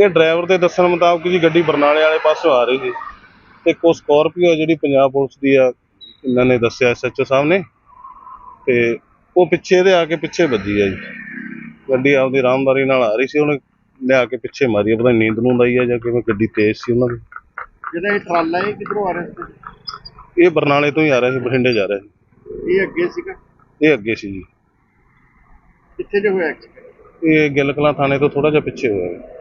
ਇਹ ਡਰਾਈਵਰ ਦੇ ਦੱਸਣ ਮੁਤਾਬਕ ਜੀ ਗੱਡੀ ਬਰਨਾਲੇ ਵਾਲੇ ਪਾਸੋਂ ਆ ਰਹੀ ਸੀ। ਤੇ ਕੋ ਸਕਾਰਪੀਓ ਜਿਹੜੀ ਪੰਜਾਬ ਪੁਲਿਸ ਦੀ ਆ ਇਹਨਾਂ ਨੇ ਦੱਸਿਆ ਐਸਐਚਓ ਸਾਹਿਬ ਨੇ। ਤੇ ਉਹ ਪਿੱਛੇ ਇਹਦੇ ਆ ਕੇ ਪਿੱਛੇ ਵੱਜੀ ਆ ਜੀ। ਗੱਡੀ ਆਪਦੀ ਆਰਾਮਦਾਰੀ ਨਾਲ ਆ ਰਹੀ ਸੀ ਉਹਨੇ ਲਿਆ ਕੇ ਪਿੱਛੇ ਮਾਰੀ ਆ, ਪਤਾ ਨੀ ਨੀਂਦ ਨੂੰ ਆਈ ਆ ਜਾਂ ਕਿਵੇਂ ਗੱਡੀ ਤੇਜ਼ ਸੀ ਉਹਨਾਂ ਦੀ। ਜਿਹੜਾ ਇਹ ਟਰਾਲਾ ਇਹ ਕਿੱਧਰੋਂ ਆ ਰਿਹਾ ਸੀ? ਇਹ ਬਰਨਾਲੇ ਤੋਂ ਹੀ ਆ ਰਿਹਾ ਸੀ ਬਠਿੰਡੇ ਜਾ ਰਿਹਾ ਸੀ। ਇਹ ਅੱਗੇ ਸੀਗਾ? ਇਹ ਅੱਗੇ ਸੀ ਜੀ। ਕਿੱਥੇ ਜੇ ਹੋਇਆ ਐਕਸੀਡੈਂਟ? ਇਹ ਗਿੱਲ ਕਲਾਂ ਥਾਣੇ ਤੋਂ ਥੋੜਾ ਜਿਹਾ ਪਿੱਛੇ ਹੋਇਆ। ਹੈ।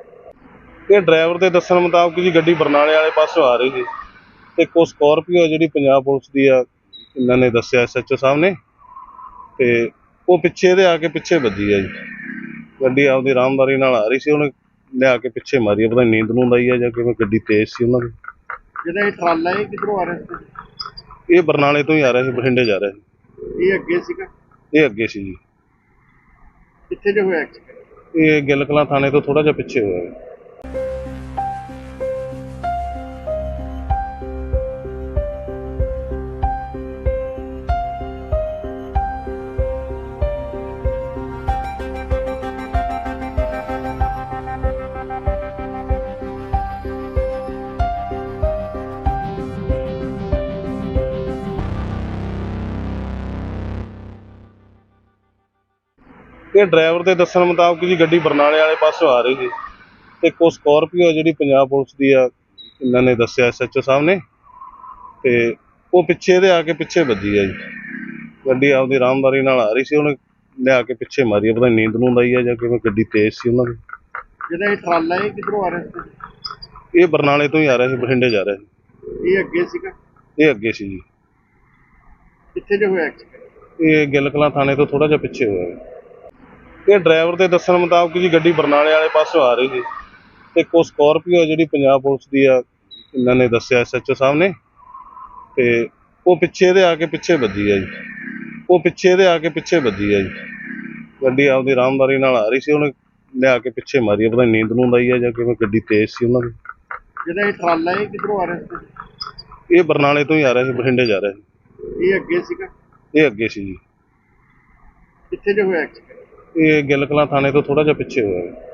ਇਹ ਡਰਾਈਵਰ ਦੇ ਦੱਸਣ ਮੁਤਾਬਕ ਜੀ ਗੱਡੀ ਬਰਨਾਲੇ ਵਾਲੇ ਪਾਸੋਂ ਆ ਰਹੀ ਸੀ। ਤੇ ਕੋ ਸਕਾਰਪੀਓ ਜਿਹੜੀ ਪੰਜਾਬ ਪੁਲਿਸ ਦੀ ਆ ਇਹਨਾਂ ਨੇ ਦੱਸਿਆ ਐਸਐਚਓ ਸਾਹਿਬ ਨੇ। ਤੇ ਉਹ ਪਿੱਛੇ ਇਹਦੇ ਆ ਕੇ ਪਿੱਛੇ ਵੱਜੀ ਆ ਜੀ। ਗੱਡੀ ਆਪਦੀ ਆਰਾਮਦਾਰੀ ਨਾਲ ਆ ਰਹੀ ਸੀ ਉਹਨੇ ਲਿਆ ਕੇ ਪਿੱਛੇ ਮਾਰੀ ਆ, ਪਤਾ ਨੀ ਨੀਂਦ ਨੂੰ ਆਈ ਆ ਜਾਂ ਕਿਵੇਂ ਗੱਡੀ ਤੇਜ਼ ਸੀ ਉਹਨਾਂ ਦੀ। ਜਿਹੜਾ ਇਹ ਟਰਾਲਾ ਇਹ ਕਿੱਧਰੋਂ ਆ ਰਿਹਾ ਸੀ? ਇਹ ਬਰਨਾਲੇ ਤੋਂ ਹੀ ਆ ਰਿਹਾ ਸੀ ਬਠਿੰਡੇ ਜਾ ਰਿਹਾ ਸੀ। ਇਹ ਅੱਗੇ ਸੀਗਾ? ਇਹ ਅੱਗੇ ਸੀ ਜੀ। ਕਿੱਥੇ ਜੇ ਹੋਇਆ ਐਕਸੀਡੈਂਟ? ਇਹ ਗਿੱਲ ਕਲਾਂ ਥਾਣੇ ਤੋਂ ਥੋੜਾ ਜਿਹਾ ਪਿੱਛੇ ਹੋਇਆ। ਹੈ। ਇਹ ਡਰਾਈਵਰ ਦੇ ਦੱਸਣ ਮੁਤਾਬਕ ਜੀ ਗੱਡੀ ਬਰਨਾਲੇ ਵਾਲੇ ਪਾਸੋਂ ਆ ਰਹੀ ਸੀ। ਤੇ ਕੋ ਸਕਾਰਪੀਓ ਜਿਹੜੀ ਪੰਜਾਬ ਪੁਲਿਸ ਦੀ ਆ ਇਹਨਾਂ ਨੇ ਦੱਸਿਆ ਐਸਐਚਓ ਸਾਹਿਬ ਨੇ। ਤੇ ਉਹ ਪਿੱਛੇ ਇਹਦੇ ਆ ਕੇ ਪਿੱਛੇ ਵੱਜੀ ਆ ਜੀ। ਗੱਡੀ ਆਪਦੀ ਆਰਾਮਦਾਰੀ ਨਾਲ ਆ ਰਹੀ ਸੀ ਉਹਨੇ ਲਿਆ ਕੇ ਪਿੱਛੇ ਮਾਰੀ ਆ, ਪਤਾ ਨੀ ਨੀਂਦ ਨੂੰ ਆਈ ਆ ਜਾਂ ਕਿਵੇਂ ਗੱਡੀ ਤੇਜ਼ ਸੀ ਉਹਨਾਂ ਦੀ। ਜਿਹੜਾ ਇਹ ਟਰਾਲਾ ਇਹ ਕਿੱਧਰੋਂ ਆ ਰਿਹਾ ਸੀ? ਇਹ ਬਰਨਾਲੇ ਤੋਂ ਹੀ ਆ ਰਿਹਾ ਸੀ ਬਠਿੰਡੇ ਜਾ ਰਿਹਾ ਸੀ। ਇਹ ਅੱਗੇ ਸੀਗਾ? ਇਹ ਅੱਗੇ ਸੀ ਜੀ। ਕਿੱਥੇ ਜੇ ਹੋਇਆ? ਐਕਸੀਡੈਂਟ ਇਹ ਗਿੱਲ ਕਲਾਂ ਥਾਣੇ ਤੋਂ ਥੋੜਾ ਜਿਹਾ ਪਿੱਛੇ ਹੋਇਆ। ਹੈ। ਇਹ ਡਰਾਈਵਰ ਦੇ ਦੱਸਣ ਮੁਤਾਬਕ ਜੀ ਗੱਡੀ ਬਰਨਾਲੇ ਵਾਲੇ ਪਾਸੋਂ ਆ ਰਹੀ ਸੀ। ਤੇ ਕੋ ਸਕਾਰਪੀਓ ਜਿਹੜੀ ਪੰਜਾਬ ਪੁਲਿਸ ਦੀ ਆ ਇਹਨਾਂ ਨੇ ਦੱਸਿਆ ਐਸਐਚਓ ਸਾਹਿਬ ਨੇ। ਤੇ ਉਹ ਪਿੱਛੇ ਇਹਦੇ ਆ ਕੇ ਪਿੱਛੇ ਵੱਜੀ ਆ ਜੀ। ਉਹ ਪਿੱਛੇ ਇਹਦੇ ਆ ਕੇ ਪਿੱਛੇ ਵੱਜੀ ਆ ਜੀ। ਗੱਡੀ ਆਪਦੀ ਆਰਾਮਦਾਰੀ ਨਾਲ ਆ ਰਹੀ ਸੀ ਉਹਨੇ ਲਿਆ ਕੇ ਪਿੱਛੇ ਮਾਰੀ ਆ, ਪਤਾ ਨੀ ਨੀਂਦ ਨੂੰ ਆਈ ਆ ਜਾਂ ਕਿਵੇਂ ਗੱਡੀ ਤੇਜ਼ ਸੀ ਉਹਨਾਂ ਦੀ। ਜਿਹੜਾ ਇਹ ਟਰਾਲਾ ਇਹ ਕਿੱਧਰੋਂ ਆ ਰਿਹਾ ਸੀ? ਇਹ ਬਰਨਾਲੇ ਤੋਂ ਹੀ ਆ ਰਿਹਾ ਸੀ ਬਠਿੰਡੇ ਜਾ ਰਿਹਾ ਸੀ। ਇਹ ਅੱਗੇ ਸੀਗਾ? ਇਹ ਅੱਗੇ ਸੀ ਜੀ। ਕਿੱਥੇ ਜੇ ਹੋਇਆ ਐਕਸੀਡੈਂਟ? ਇਹ ਗਿੱਲ ਕਲਾਂ ਥਾਣੇ ਤੋਂ ਥੋੜਾ ਜਿਹਾ ਪਿੱਛੇ ਹੋਇਆ ਹੈ।